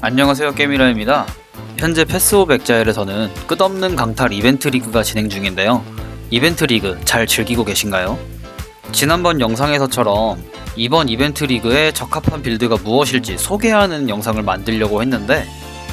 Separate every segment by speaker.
Speaker 1: 안녕하세요 게임이라입니다. 현재 패스오브 엑자일에서는 끝없는 강탈 이벤트 리그가 진행 중인데요. 이벤트 리그 잘 즐기고 계신가요? 지난번 영상에서처럼 이번 이벤트 리그에 적합한 빌드가 무엇일지 소개하는 영상을 만들려고 했는데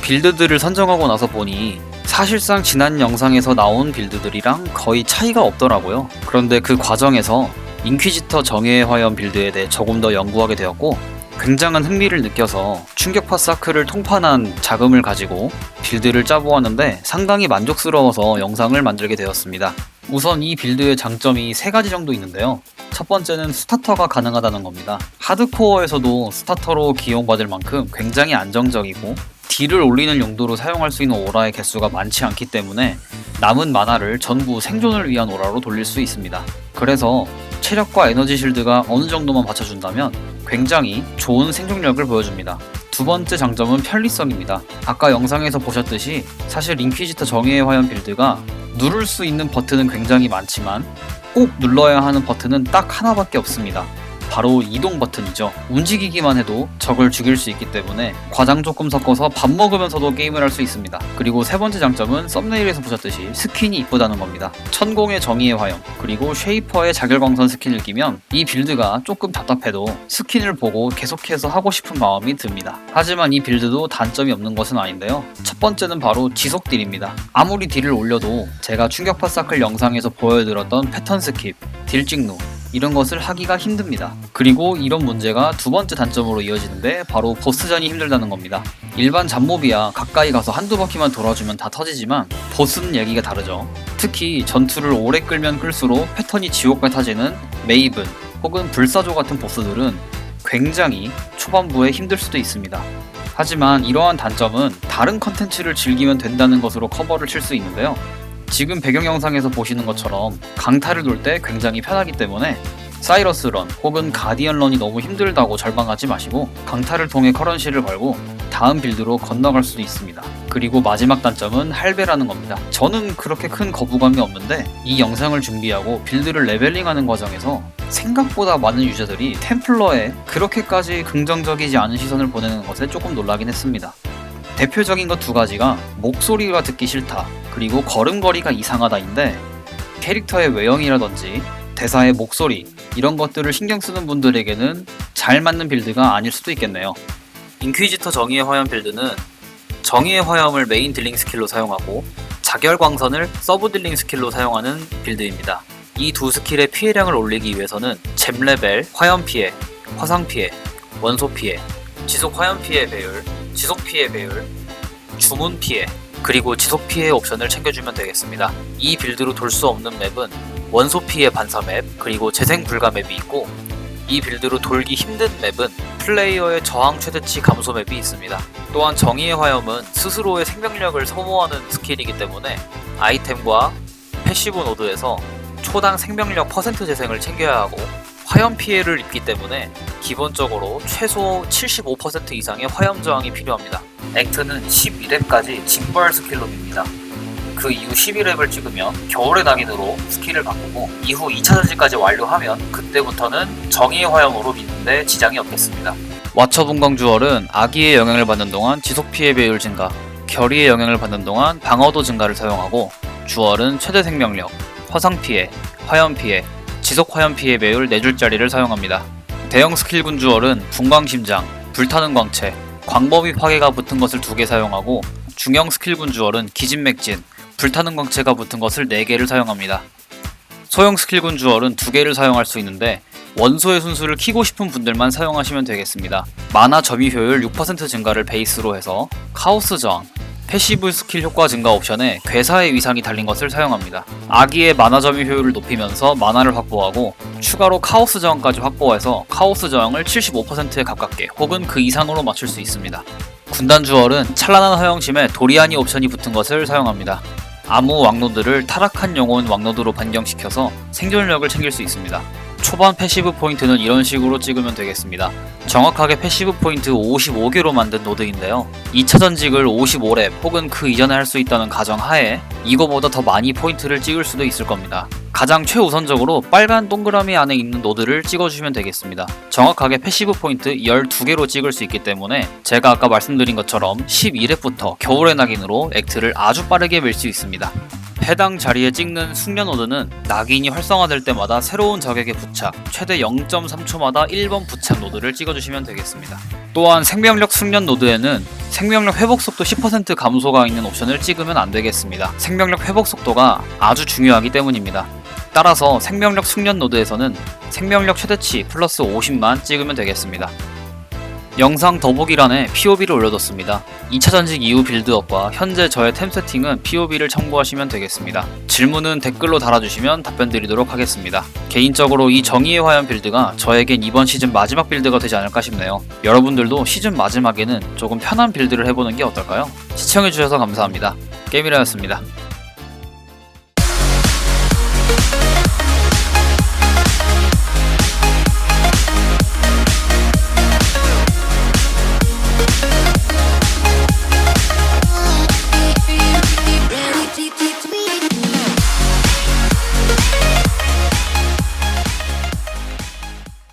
Speaker 1: 빌드들을 선정하고 나서 보니 사실상 지난 영상에서 나온 빌드들이랑 거의 차이가 없더라고요. 그런데 그 과정에서 인퀴지터 정예의 화염 빌드에 대해 조금 더 연구하게 되었고 굉장한 흥미를 느껴서 충격파 사크를 통판한 자금을 가지고 빌드를 짜보았는데 상당히 만족스러워서 영상을 만들게 되었습니다. 우선 이 빌드의 장점이 세 가지 정도 있는데요. 첫 번째는 스타터가 가능하다는 겁니다. 하드코어에서도 스타터로 기용받을 만큼 굉장히 안정적이고 딜을 올리는 용도로 사용할 수 있는 오라의 개수가 많지 않기 때문에 남은 만화를 전부 생존을 위한 오라로 돌릴 수 있습니다. 그래서 체력과 에너지 실드가 어느 정도만 받쳐준다면 굉장히 좋은 생존력을 보여줍니다. 두 번째 장점은 편리성입니다. 아까 영상에서 보셨듯이 사실 인퀴지터 정예의 화염 빌드가 누를 수 있는 버튼은 굉장히 많지만 꼭 눌러야 하는 버튼은 딱 하나밖에 없습니다. 바로 이동 버튼이죠. 움직이기만 해도 적을 죽일 수 있기 때문에 과장 조금 섞어서 밥 먹으면서도 게임을 할 수 있습니다. 그리고 세 번째 장점은 썸네일에서 보셨듯이 스킨이 이쁘다는 겁니다. 천공의 정의의 화염 그리고 쉐이퍼의 자결광선 스킨을 끼면 이 빌드가 조금 답답해도 스킨을 보고 계속해서 하고 싶은 마음이 듭니다. 하지만 이 빌드도 단점이 없는 것은 아닌데요. 첫 번째는 바로 지속 딜입니다. 아무리 딜을 올려도 제가 충격파 사클 영상에서 보여드렸던 패턴 스킵, 딜 찍누 이런 것을 하기가 힘듭니다. 그리고 이런 문제가 두 번째 단점으로 이어지는데 바로 보스전이 힘들다는 겁니다. 일반 잡몹이야 가까이 가서 한두 바퀴만 돌아주면 다 터지지만 보스는 얘기가 다르죠. 특히 전투를 오래 끌면 끌수록 패턴이 지옥 같아지는 메이븐 혹은 불사조 같은 보스들은 굉장히 초반부에 힘들 수도 있습니다. 하지만 이러한 단점은 다른 컨텐츠를 즐기면 된다는 것으로 커버를 칠 수 있는데요. 지금 배경 영상에서 보시는 것처럼 강타를 돌 때 굉장히 편하기 때문에 사이러스 런 혹은 가디언 런이 너무 힘들다고 절망하지 마시고 강타를 통해 커런시를 벌고 다음 빌드로 건너갈 수도 있습니다. 그리고 마지막 단점은 할배라는 겁니다. 저는 그렇게 큰 거부감이 없는데 이 영상을 준비하고 빌드를 레벨링하는 과정에서 생각보다 많은 유저들이 템플러에 그렇게까지 긍정적이지 않은 시선을 보내는 것에 조금 놀라긴 했습니다. 대표적인 것 두 가지가 목소리가 듣기 싫다 그리고 걸음걸이가 이상하다인데 캐릭터의 외형이라든지 대사의 목소리 이런 것들을 신경 쓰는 분들에게는 잘 맞는 빌드가 아닐 수도 있겠네요. 인퀴지터 정의의 화염 빌드는 정의의 화염을 메인 딜링 스킬로 사용하고 자결 광선을 서브 딜링 스킬로 사용하는 빌드입니다. 이 두 스킬의 피해량을 올리기 위해서는 잼 레벨, 화염 피해, 화상 피해, 원소 피해, 지속 화염 피해 배율, 지속 피해 배율, 주문 피해, 그리고 지속 피해 옵션을 챙겨주면 되겠습니다. 이 빌드로 돌 수 없는 맵은 원소 피해 반사 맵, 그리고 재생 불가 맵이 있고 이 빌드로 돌기 힘든 맵은 플레이어의 저항 최대치 감소 맵이 있습니다. 또한 정의의 화염은 스스로의 생명력을 소모하는 스킬이기 때문에 아이템과 패시브 노드에서 초당 생명력 퍼센트 재생을 챙겨야 하고 화염 피해를 입기 때문에 기본적으로 최소 75% 이상의 화염 저항이 필요합니다. 액트는 12렙까지 징벌 스킬로 밉니다. 그 이후 11렙을 찍으면 겨울의 낙인으로 스킬을 바꾸고 이후 2차 전지까지 완료하면 그때부터는 정의의 화염으로 믿는데 지장이 없겠습니다. 와처 분광 주얼은 아기의 영향을 받는 동안 지속 피해 배율 증가, 결의의 영향을 받는 동안 방어도 증가를 사용하고 주얼은 최대 생명력, 화상 피해, 화염 피해, 지속 화염 피해 배율 4줄짜리를 사용합니다. 대형 스킬군 주얼은 분광 심장, 불타는 광채, 광범위 파괴가 붙은 것을 2개 사용하고 중형 스킬군 주얼은 기진 맥진, 불타는 광채가 붙은 것을 4개를 사용합니다. 소형 스킬군 주얼은 2개를 사용할 수 있는데 원소의 순수를 키고 싶은 분들만 사용하시면 되겠습니다. 마나 점유 효율 6% 증가를 베이스로 해서 카오스 저항, 패시브 스킬 효과 증가 옵션에 괴사의 위상이 달린 것을 사용합니다. 아기의 마나 점유 효율을 높이면서 마나를 확보하고 추가로 카오스 저항까지 확보해서 카오스 저항을 75%에 가깝게 혹은 그 이상으로 맞출 수 있습니다. 군단 주얼은 찬란한 허영심에 도리아니 옵션이 붙은 것을 사용합니다. 아무 왕노드를 타락한 영혼 왕노드로 변경시켜서 생존력을 챙길 수 있습니다. 초반 패시브 포인트는 이런 식으로 찍으면 되겠습니다. 정확하게 패시브 포인트 55개로 만든 노드인데요. 2차 전직을 55렙 혹은 그 이전에 할 수 있다는 가정 하에 이거보다 더 많이 포인트를 찍을 수도 있을 겁니다. 가장 최우선적으로 빨간 동그라미 안에 있는 노드를 찍어주시면 되겠습니다. 정확하게 패시브 포인트 12개로 찍을 수 있기 때문에 제가 아까 말씀드린 것처럼 12렙부터 겨울의 낙인으로 액트를 아주 빠르게 밀 수 있습니다. 해당 자리에 찍는 숙련 노드는 낙인이 활성화될 때마다 새로운 적에게 부착, 최대 0.3초마다 1번 부착 노드를 찍어주시면 되겠습니다. 또한 생명력 숙련 노드에는 생명력 회복 속도 10% 감소가 있는 옵션을 찍으면 안 되겠습니다. 생명력 회복 속도가 아주 중요하기 때문입니다. 따라서 생명력 숙련 노드에서는 생명력 최대치 플러스 50만 찍으면 되겠습니다. 영상 더보기란에 POB를 올려뒀습니다. 2차 전직 이후 빌드업과 현재 저의 템 세팅은 POB를 참고하시면 되겠습니다. 질문은 댓글로 달아주시면 답변 드리도록 하겠습니다. 개인적으로 이 정의의 화염 빌드가 저에겐 이번 시즌 마지막 빌드가 되지 않을까 싶네요. 여러분들도 시즌 마지막에는 조금 편한 빌드를 해보는 게 어떨까요? 시청해주셔서 감사합니다. 게임이라였습니다.